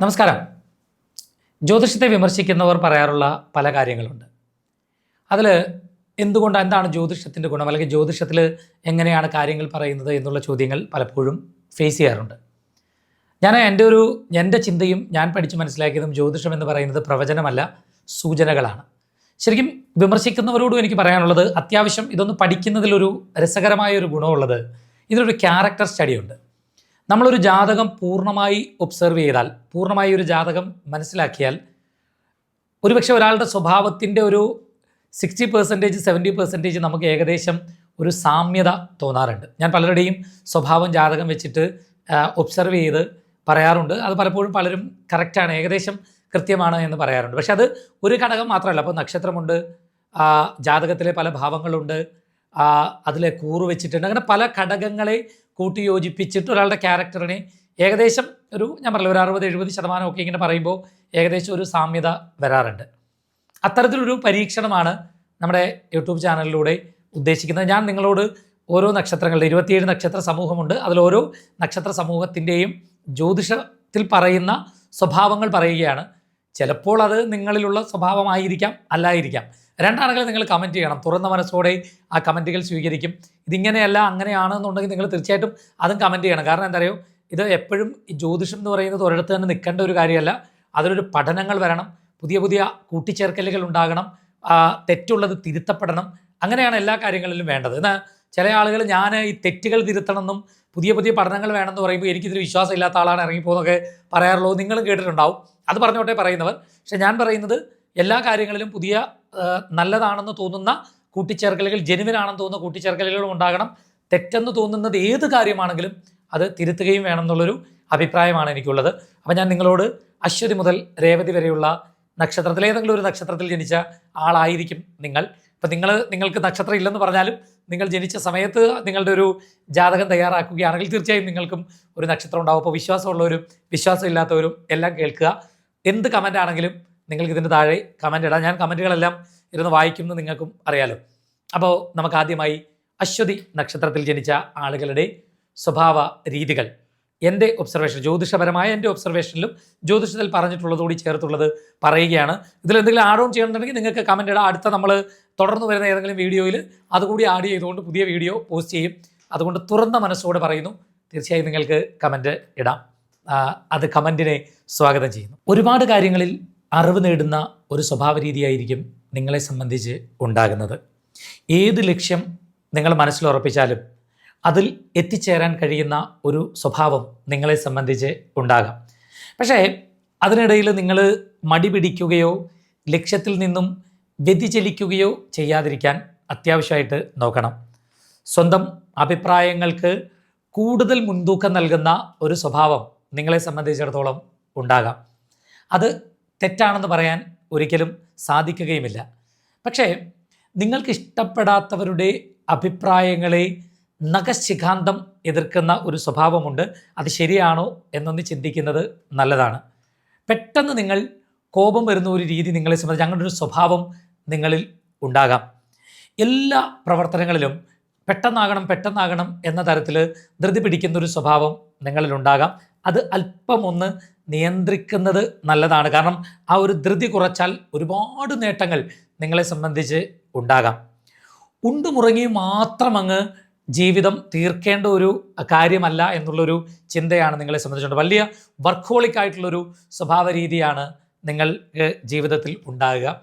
നമസ്കാരം. ജ്യോതിഷത്തെ വിമർശിക്കുന്നവർ പറയാറുള്ള പല കാര്യങ്ങളുണ്ട്. അതിൽ എന്തുകൊണ്ട് എന്താണ് ജ്യോതിഷത്തിന്റെ ഗുണം? അല്ലെങ്കിൽ ജ്യോതിഷത്തിൽ എങ്ങനെയാണ് കാര്യങ്ങൾ പറയുന്നത് എന്നുള്ള ചോദ്യങ്ങൾ പലപ്പോഴും ഫേസ് ചെയ്യാറുണ്ട്. ഞാൻ എന്റെ ഒരു എന്റെ ചിന്തയും ഞാൻ പഠിച്ച് മനസ്സിലാക്കിയതും ജ്യോതിഷം എന്ന് പറയുന്നത് പ്രവചനമല്ല സൂചനകളാണ്. ശരിക്കും വിമർശിക്കുന്നവരോടും എനിക്ക് പറയാനുള്ളത് അത്യാവശ്യം ഇതൊന്ന് പഠിക്കുന്നതിലൊരു രസകരമായ ഒരു ഗുണമുള്ളത് ഇതിലൊരു ക്യാരക്ടർ സ്റ്റഡിയുണ്ട് നമ്മളൊരു ജാതകം പൂർണമായി ഒബ്സർവ് ചെയ്താൽ പൂർണമായി ഒരു ജാതകം മനസ്സിലാക്കിയാൽ ഒരുപക്ഷെ ഒരാളുടെ സ്വഭാവത്തിന്റെ ഒരു സിക്സ്റ്റി പെർസെന്റേജ് സെവന്റി പെർസെന്റേജ് നമുക്ക് ഏകദേശം ഒരു സാമ്യത തോന്നാറുണ്ട്. ഞാൻ പലരുടെയും സ്വഭാവം ജാതകം വെച്ചിട്ട് ഒബ്സർവ് ചെയ്ത് പറയാറുണ്ട്. അത് പലപ്പോഴും പലരും കറക്റ്റാണ് ഏകദേശം കൃത്യമാണ് എന്ന് പറയാറുണ്ട്. പക്ഷെ അത് ഒരു ഘടകം മാത്രമല്ല. അപ്പോൾ നക്ഷത്രമുണ്ട് ജാതകത്തിലെ പല ഭാവങ്ങളുണ്ട് അതിലെ കൂറ് വെച്ചിട്ടുണ്ട്. അങ്ങനെ പല ഘടകങ്ങളെ കൂട്ടി യോജിപ്പിച്ചിട്ട് ഒരാളുടെ ക്യാരക്ടറിനെ ഏകദേശം ഒരു ഞാൻ പറഞ്ഞില്ല ഒരു അറുപത് എഴുപത് ശതമാനം ഒക്കെ ഇങ്ങനെ പറയുമ്പോൾ ഏകദേശം ഒരു സാമ്യത വരാറുണ്ട്. അത്തരത്തിലൊരു പരീക്ഷണമാണ് നമ്മുടെ യൂട്യൂബ് ചാനലിലൂടെ ഉദ്ദേശിക്കുന്നത്. ഞാൻ നിങ്ങളോട് ഓരോ നക്ഷത്രങ്ങളുടെ ഇരുപത്തിയേഴ് നക്ഷത്ര സമൂഹമുണ്ട്. അതിൽ ഓരോ നക്ഷത്ര സമൂഹത്തിന്റെയും ജ്യോതിഷത്തിൽ പറയുന്ന സ്വഭാവങ്ങൾ പറയുകയാണ്. ചിലപ്പോൾ അത് നിങ്ങളിലുള്ള സ്വഭാവമായിരിക്കാം അല്ലായിരിക്കാം. രണ്ടാണെങ്കിൽ നിങ്ങൾ കമന്റ് ചെയ്യണം. തുറന്ന മനസ്സോടെ ആ കമന്റുകൾ സ്വീകരിക്കും. ഇതിങ്ങനെയല്ല അങ്ങനെയാണെന്നുണ്ടെങ്കിൽ നിങ്ങൾ തീർച്ചയായിട്ടും അതും കമന്റ് ചെയ്യണം. കാരണം എന്താ പറയുക ഇത് എപ്പോഴും ജ്യോതിഷം എന്ന് പറയുന്നത് ഒരിടത്ത് തന്നെ നിൽക്കേണ്ട ഒരു കാര്യമല്ല. അതിലൊരു പഠനങ്ങൾ വരണം. പുതിയ പുതിയ കൂട്ടിച്ചേർക്കലുകൾ ഉണ്ടാകണം. തെറ്റുള്ളത് തിരുത്തപ്പെടണം. അങ്ങനെയാണ് എല്ലാ കാര്യങ്ങളിലും വേണ്ടത്. എന്നാൽ ചില ആളുകൾ ഞാൻ ഈ തെറ്റുകൾ തിരുത്തണമെന്നും പുതിയ പുതിയ പഠനങ്ങൾ വേണമെന്ന് പറയുമ്പോൾ എനിക്കിതിൽ വിശ്വാസം ഇല്ലാത്ത ആളാണ് ഇറങ്ങിപ്പോകുന്നൊക്കെ പറയാറുള്ളൂ നിങ്ങളും കേട്ടിട്ടുണ്ടാവും. അത് പറഞ്ഞോട്ടെ പറയുന്നവർ. പക്ഷെ ഞാൻ പറയുന്നത് എല്ലാ കാര്യങ്ങളിലും പുതിയ നല്ലതാണെന്ന് തോന്നുന്ന കൂട്ടിച്ചേർക്കലുകൾ ജെനുവിനാണെന്ന് തോന്നുന്ന കൂട്ടിച്ചേർക്കലുകളും ഉണ്ടാകണം. തെറ്റെന്ന് തോന്നുന്നത് ഏത് കാര്യമാണെങ്കിലും അത് തിരുത്തുകയും വേണം എന്നുള്ളൊരു അഭിപ്രായമാണ് എനിക്കുള്ളത്. അപ്പം ഞാൻ നിങ്ങളോട് അശ്വതി മുതൽ രേവതി വരെയുള്ള നക്ഷത്രത്തിൽ ഏതെങ്കിലും ഒരു നക്ഷത്രത്തിൽ ജനിച്ച ആളായിരിക്കും നിങ്ങൾ. ഇപ്പം നിങ്ങൾ നിങ്ങൾക്ക് നക്ഷത്രം ഇല്ലെന്ന് പറഞ്ഞാലും നിങ്ങൾ ജനിച്ച സമയത്ത് നിങ്ങളുടെ ഒരു ജാതകം തയ്യാറാക്കുകയാണെങ്കിൽ തീർച്ചയായും നിങ്ങൾക്കും ഒരു നക്ഷത്രം ഉണ്ടാവും. അപ്പോൾ വിശ്വാസമുള്ളവരും വിശ്വാസമില്ലാത്തവരും എല്ലാം കേൾക്കുക. എന്ത് കമന്റ് ആണെങ്കിലും നിങ്ങൾക്ക് ഇതിന്റെ താഴെ കമന്റ് ഇടാം. ഞാൻ കമന്റുകളെല്ലാം ഇരുന്ന് വായിക്കുമെന്ന് നിങ്ങൾക്കും അറിയാലോ. അപ്പോൾ നമുക്ക് ആദ്യമായി അശ്വതി നക്ഷത്രത്തിൽ ജനിച്ച ആളുകളുടെ സ്വഭാവ രീതികൾ. എന്റെ ഒബ്സർവേഷൻ ജ്യോതിഷപരമായ എന്റെ ഒബ്സർവേഷനിലും ജ്യോതിഷത്തിൽ പറഞ്ഞിട്ടുള്ളതുകൂടി ചേർത്തുള്ളത് പറയുകയാണ്. ഇതിൽ എന്തെങ്കിലും ആഡ് ഓൺ ചെയ്യണമെന്നുണ്ടെങ്കിൽ നിങ്ങൾക്ക് കമന്റ് ഇടാം. അടുത്ത നമ്മൾ തുടർന്ന് വരുന്ന ഏതെങ്കിലും വീഡിയോയിൽ അതുകൂടി ആഡ് ചെയ്തുകൊണ്ട് പുതിയ വീഡിയോ പോസ്റ്റ് ചെയ്യും. അതുകൊണ്ട് തുറന്ന മനസ്സോടെ പറയുന്നു. തീർച്ചയായും നിങ്ങൾക്ക് കമന്റ് ഇടാം. അത് കമന്റിനെ സ്വാഗതം ചെയ്യുന്നു. ഒരുപാട് കാര്യങ്ങളിൽ അറിവ് നേടുന്ന ഒരു സ്വഭാവ രീതിയായിരിക്കും നിങ്ങളെ സംബന്ധിച്ച് ഉണ്ടാകുന്നത്. ഏത് ലക്ഷ്യം നിങ്ങൾ മനസ്സിൽ ഉറപ്പിച്ചാലും അതിൽ എത്തിച്ചേരാൻ കഴിയുന്ന ഒരു സ്വഭാവം നിങ്ങളെ സംബന്ധിച്ച് ഉണ്ടാകാം. പക്ഷേ അതിനിടയിൽ നിങ്ങൾ മടി പിടിക്കുകയോ ലക്ഷ്യത്തിൽ നിന്നും വ്യതിചലിക്കുകയോ ചെയ്യാതിരിക്കാൻ അത്യാവശ്യമായിട്ട് നോക്കണം. സ്വന്തം അഭിപ്രായങ്ങൾക്ക് കൂടുതൽ മുൻതൂക്കം നൽകുന്ന ഒരു സ്വഭാവം നിങ്ങളെ സംബന്ധിച്ചിടത്തോളം ഉണ്ടാകാം. അത് തെറ്റാണെന്ന് പറയാൻ ഒരിക്കലും സാധിക്കുകയുമില്ല. പക്ഷേ നിങ്ങൾക്ക് ഇഷ്ടപ്പെടാത്തവരുടെ അഭിപ്രായങ്ങളെ നഖശിഖാന്തം എതിർക്കുന്ന ഒരു സ്വഭാവമുണ്ട്. അത് ശരിയാണോ എന്നൊന്ന് ചിന്തിക്കുന്നത് നല്ലതാണ്. പെട്ടെന്ന് നിങ്ങൾ കോപം വരുന്ന ഒരു രീതി നിങ്ങളെ സംബന്ധിച്ച് അങ്ങനെ ഒരു സ്വഭാവം നിങ്ങളിൽ ഉണ്ടാകാം. എല്ലാ പ്രവർത്തനങ്ങളിലും പെട്ടെന്നാകണം പെട്ടെന്നാകണം എന്ന തരത്തിൽ ധൃതി പിടിക്കുന്ന ഒരു സ്വഭാവം നിങ്ങളിലുണ്ടാകാം അത് അല്പം ഒന്ന് നിയന്ത്രിക്കുന്നത് നല്ലതാണ്. കാരണം ആ ഒരു ധൃതി കുറച്ചാൽ ഒരുപാട് നേട്ടങ്ങൾ നിങ്ങളെ സംബന്ധിച്ച് ഉണ്ടാകാം. ഉണ്ടുമുറങ്ങി മാത്രം അങ്ങ് ജീവിതം തീർക്കേണ്ട ഒരു കാര്യമല്ല എന്നുള്ളൊരു ചിന്തയാണ് നിങ്ങളെ സംബന്ധിച്ചുകൊണ്ട് വലിയ വർക്കോളിക് ആയിട്ടുള്ളൊരു സ്വഭാവ രീതിയാണ് നിങ്ങൾക്ക് ജീവിതത്തിൽ ഉണ്ടാകുക.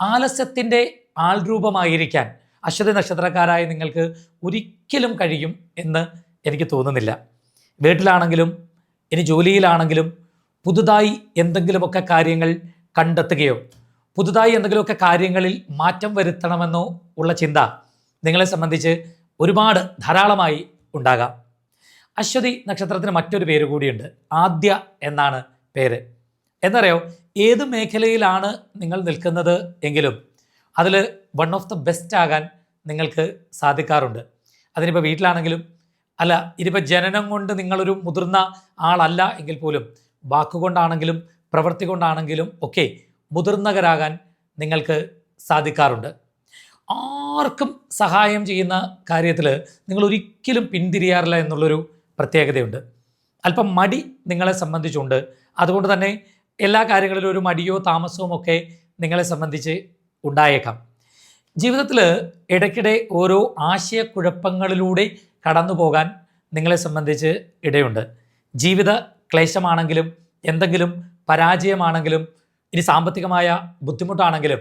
ആലസ്യത്തിന്റെ ആൾരൂപമായിരിക്കാൻ അശ്വതി നക്ഷത്രക്കാരായ നിങ്ങൾക്ക് ഒരിക്കലും കഴിയും എന്ന് എനിക്ക് തോന്നുന്നില്ല. വീട്ടിലാണെങ്കിലും ഇനി ജോലിയിലാണെങ്കിലും പുതുതായി എന്തെങ്കിലുമൊക്കെ കാര്യങ്ങൾ കണ്ടെത്തുകയോ പുതുതായി എന്തെങ്കിലുമൊക്കെ കാര്യങ്ങളിൽ മാറ്റം വരുത്തണമെന്നോ ഉള്ള ചിന്ത നിങ്ങളെ സംബന്ധിച്ച് ഒരുപാട് ധാരാളമായി ഉണ്ടാകാം. അശ്വതി നക്ഷത്രത്തിന് മറ്റൊരു പേര് കൂടിയുണ്ട്. ആദ്യ എന്നാണ് പേര്. എന്നറിയോ ഏത് മേഖലയിലാണ് നിങ്ങൾ നിൽക്കുന്നത് എങ്കിലും അതിൽ വൺ ഓഫ് ദ ബെസ്റ്റ് ആകാൻ നിങ്ങൾക്ക് സാധിക്കാറുണ്ട്. അതിനിപ്പോൾ വീട്ടിലാണെങ്കിലും അല്ല ഇതിപ്പോൾ ജനനം കൊണ്ട് നിങ്ങളൊരു മുതിർന്ന ആളല്ല എങ്കിൽ പോലും വാക്കുകൊണ്ടാണെങ്കിലും പ്രവൃത്തി കൊണ്ടാണെങ്കിലും ഒക്കെ മുതിർന്നവരാകാൻ നിങ്ങൾക്ക് സാധിക്കാറുണ്ട്. ആർക്കും സഹായം ചെയ്യുന്ന കാര്യത്തിൽ നിങ്ങൾ ഒരിക്കലും പിന്തിരിയാറില്ല എന്നുള്ളൊരു പ്രത്യേകതയുണ്ട്. അല്പം മടി നിങ്ങളെ സംബന്ധിച്ചുണ്ട്. അതുകൊണ്ട് തന്നെ എല്ലാ കാര്യങ്ങളിലും ഒരു മടിയോ താമസവും ഒക്കെ നിങ്ങളെ സംബന്ധിച്ച് ഉണ്ടായേക്കാം. ജീവിതത്തിൽ ഇടയ്ക്കിടെ ഓരോ ആശയക്കുഴപ്പങ്ങളിലൂടെ കടന്നു പോകാൻ നിങ്ങളെ സംബന്ധിച്ച് ഇടയുണ്ട്. ജീവിത ക്ലേശമാണെങ്കിലും എന്തെങ്കിലും പരാജയമാണെങ്കിലും ഇനി സാമ്പത്തികമായ ബുദ്ധിമുട്ടാണെങ്കിലും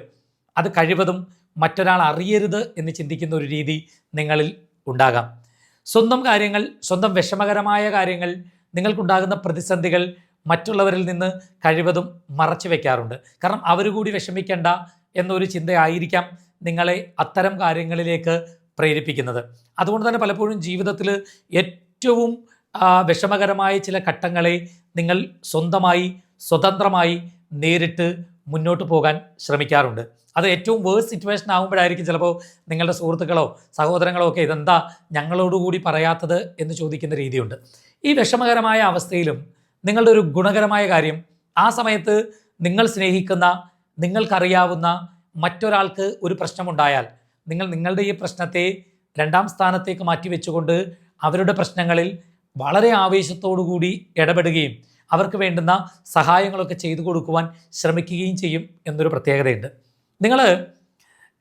അത് കഴിവതും മറ്റൊരാൾ അറിയരുത് എന്ന് ചിന്തിക്കുന്ന ഒരു രീതി നിങ്ങളിൽ ഉണ്ടാകാം. സ്വന്തം കാര്യങ്ങൾ സ്വന്തം വിഷമകരമായ കാര്യങ്ങൾ നിങ്ങൾക്കുണ്ടാകുന്ന പ്രതിസന്ധികൾ മറ്റുള്ളവരിൽ നിന്ന് കഴിവതും മറച്ചു വെക്കാറുണ്ട്. കാരണം അവർ കൂടി വിഷമിക്കേണ്ട എന്നൊരു ചിന്തയായിരിക്കാം നിങ്ങളെ അത്തരം കാര്യങ്ങളിലേക്ക് പ്രേരിപ്പിക്കുന്നത്. അതുകൊണ്ട് തന്നെ പലപ്പോഴും ജീവിതത്തിൽ ഏറ്റവും വിഷമകരമായ ചില ഘട്ടങ്ങളെ നിങ്ങൾ സ്വന്തമായി സ്വതന്ത്രമായി നേരിട്ട് മുന്നോട്ട് പോകാൻ ശ്രമിക്കാറുണ്ട്. അത് ഏറ്റവും വേഴ്സ് സിറ്റുവേഷൻ ആകുമ്പോഴായിരിക്കും ചിലപ്പോൾ നിങ്ങളുടെ സുഹൃത്തുക്കളോ സഹോദരങ്ങളോ ഒക്കെ ഇതെന്താ ഞങ്ങളോടുകൂടി പറയാത്തത് എന്ന് ചോദിക്കുന്ന രീതിയുണ്ട്. ഈ വിഷമകരമായ അവസ്ഥയിലും നിങ്ങളുടെ ഒരു ഗുണകരമായ കാര്യം ആ സമയത്ത് നിങ്ങൾ സ്നേഹിക്കുന്ന നിങ്ങൾക്കറിയാവുന്ന മറ്റൊരാൾക്ക് ഒരു പ്രശ്നമുണ്ടായാൽ നിങ്ങൾ നിങ്ങളുടെ ഈ പ്രശ്നത്തെ രണ്ടാം സ്ഥാനത്തേക്ക് മാറ്റി വെച്ചുകൊണ്ട് അവരുടെ പ്രശ്നങ്ങളിൽ വളരെ കൂടി ഇടപെടുകയും അവർക്ക് വേണ്ടുന്ന സഹായങ്ങളൊക്കെ ചെയ്തു കൊടുക്കുവാൻ ശ്രമിക്കുകയും ചെയ്യും എന്നൊരു പ്രത്യേകതയുണ്ട്. നിങ്ങൾ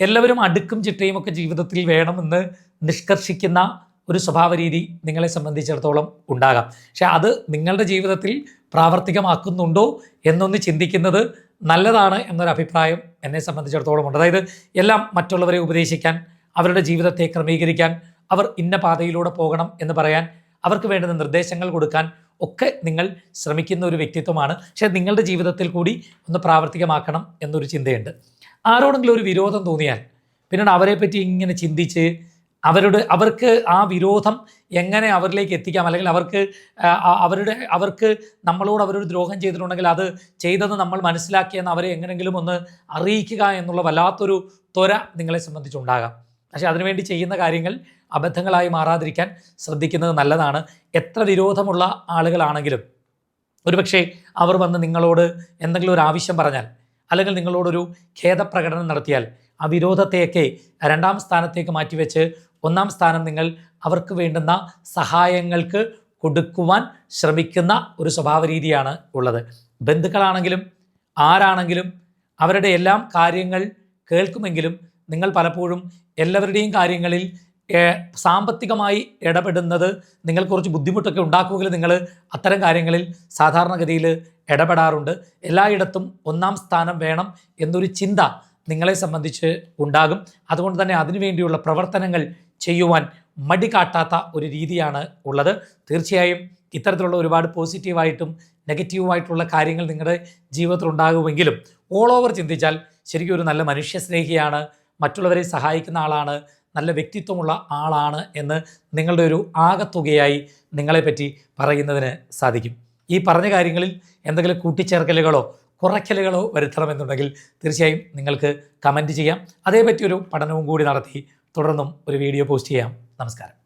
എല്ലാവരും അടുക്കും ചിട്ടയും ഒക്കെ ജീവിതത്തിൽ വേണമെന്ന് നിഷ്കർഷിക്കുന്ന ഒരു സ്വഭാവ രീതി നിങ്ങളെ സംബന്ധിച്ചിടത്തോളം ഉണ്ടാകാം. പക്ഷെ അത് നിങ്ങളുടെ ജീവിതത്തിൽ പ്രാവർത്തികമാക്കുന്നുണ്ടോ എന്നൊന്ന് ചിന്തിക്കുന്നത് നല്ലതാണ് എന്നൊരു അഭിപ്രായം എന്നെ സംബന്ധിച്ചിടത്തോളം ഉണ്ട്. അതായത് എല്ലാം മറ്റുള്ളവരെ ഉപദേശിക്കാൻ അവരുടെ ജീവിതത്തെ ക്രമീകരിക്കാൻ അവർ ഇന്ന പാതയിലൂടെ പോകണം എന്ന് പറയാൻ അവർക്ക് വേണ്ടുന്ന നിർദ്ദേശങ്ങൾ കൊടുക്കാൻ ഒക്കെ നിങ്ങൾ ശ്രമിക്കുന്ന ഒരു വ്യക്തിത്വമാണ്. പക്ഷേ നിങ്ങളുടെ ജീവിതത്തിൽ കൂടി ഒന്ന് പ്രാവർത്തികമാക്കണം എന്നൊരു ചിന്തയുണ്ട്. ആരോടെങ്കിലും ഒരു വിരോധം തോന്നിയാൽ പിന്നീട് അവരെ പറ്റി ഇങ്ങനെ ചിന്തിച്ച് അവരുടെ അവർക്ക് ആ വിരോധം എങ്ങനെ അവരിലേക്ക് എത്തിക്കാം? അല്ലെങ്കിൽ അവർക്ക് അവരുടെ അവർക്ക് നമ്മളോട് അവരൊരു ദ്രോഹം ചെയ്തിട്ടുണ്ടെങ്കിൽ അത് ചെയ്തത് നമ്മൾ മനസ്സിലാക്കിയെന്ന് അവരെ എങ്ങനെങ്കിലും ഒന്ന് അറിയിക്കുക എന്നുള്ള വല്ലാത്തൊരു ത്വര നിങ്ങളെ സംബന്ധിച്ചുണ്ടാകാം. പക്ഷേ അതിനുവേണ്ടി ചെയ്യുന്ന കാര്യങ്ങൾ അബദ്ധങ്ങളായി മാറാതിരിക്കാൻ ശ്രദ്ധിക്കുന്നത് നല്ലതാണ്. എത്ര വിരോധമുള്ള ആളുകളാണെങ്കിലും ഒരുപക്ഷെ അവർ വന്ന് നിങ്ങളോട് എന്തെങ്കിലും ഒരു ആവശ്യം പറഞ്ഞാൽ അല്ലെങ്കിൽ നിങ്ങളോടൊരു ഖേദപ്രകടനം നടത്തിയാൽ ആ വിരോധത്തെയൊക്കെ രണ്ടാം സ്ഥാനത്തേക്ക് മാറ്റിവെച്ച് ഒന്നാം സ്ഥാനം നിങ്ങൾ അവർക്ക് വേണ്ടുന്ന സഹായങ്ങൾക്ക് കൊടുക്കുവാൻ ശ്രമിക്കുന്ന ഒരു സ്വഭാവ രീതിയാണ് ഉള്ളത്. ബന്ധുക്കളാണെങ്കിലും ആരാണെങ്കിലും അവരുടെ എല്ലാം കാര്യങ്ങൾ കേൾക്കുമെങ്കിലും നിങ്ങൾ പലപ്പോഴും എല്ലാവരുടെയും കാര്യങ്ങളിൽ സാമ്പത്തികമായി ഇടപെടുന്നത് നിങ്ങൾ കുറച്ച് ബുദ്ധിമുട്ടൊക്കെ ഉണ്ടാക്കുമെങ്കിലും നിങ്ങൾ അത്തരം കാര്യങ്ങളിൽ സാധാരണഗതിയിൽ ഇടപെടാറുണ്ട്. എല്ലായിടത്തും ഒന്നാം സ്ഥാനം വേണം എന്നൊരു ചിന്ത നിങ്ങളെ സംബന്ധിച്ച് ഉണ്ടാകും. അതുകൊണ്ട് തന്നെ അതിനുവേണ്ടിയുള്ള പ്രവർത്തനങ്ങൾ ചെയ്യുവാൻ മടി കാട്ടാത്ത ഒരു രീതിയാണ് ഉള്ളത്. തീർച്ചയായും ഇത്തരത്തിലുള്ള ഒരുപാട് പോസിറ്റീവായിട്ടും നെഗറ്റീവുമായിട്ടുള്ള കാര്യങ്ങൾ നിങ്ങളുടെ ജീവിതത്തിൽ ഉണ്ടാകുമെങ്കിലും ഓൾ ഓവർ ചിന്തിച്ചാൽ ശരിക്കും ഒരു നല്ല മനുഷ്യസ്നേഹിയാണ് മറ്റുള്ളവരെ സഹായിക്കുന്ന ആളാണ് നല്ല വ്യക്തിത്വമുള്ള ആളാണ് എന്ന് നിങ്ങളുടെ ഒരു ആകത്തുകയായി നിങ്ങളെപ്പറ്റി പറയുന്നതിന് സാധിക്കും. ഈ പറഞ്ഞ കാര്യങ്ങളിൽ എന്തെങ്കിലും കൂട്ടിച്ചേർക്കലുകളോ കുറയ്ക്കലുകളോ വരുത്തണമെന്നുണ്ടെങ്കിൽ തീർച്ചയായും നിങ്ങൾക്ക് കമന്റ് ചെയ്യാം. അതേപറ്റി ഒരു പഠനവും കൂടി നടത്തി തുടർന്നും ഒരു വീഡിയോ പോസ്റ്റ് ചെയ്യാം. നമസ്കാരം.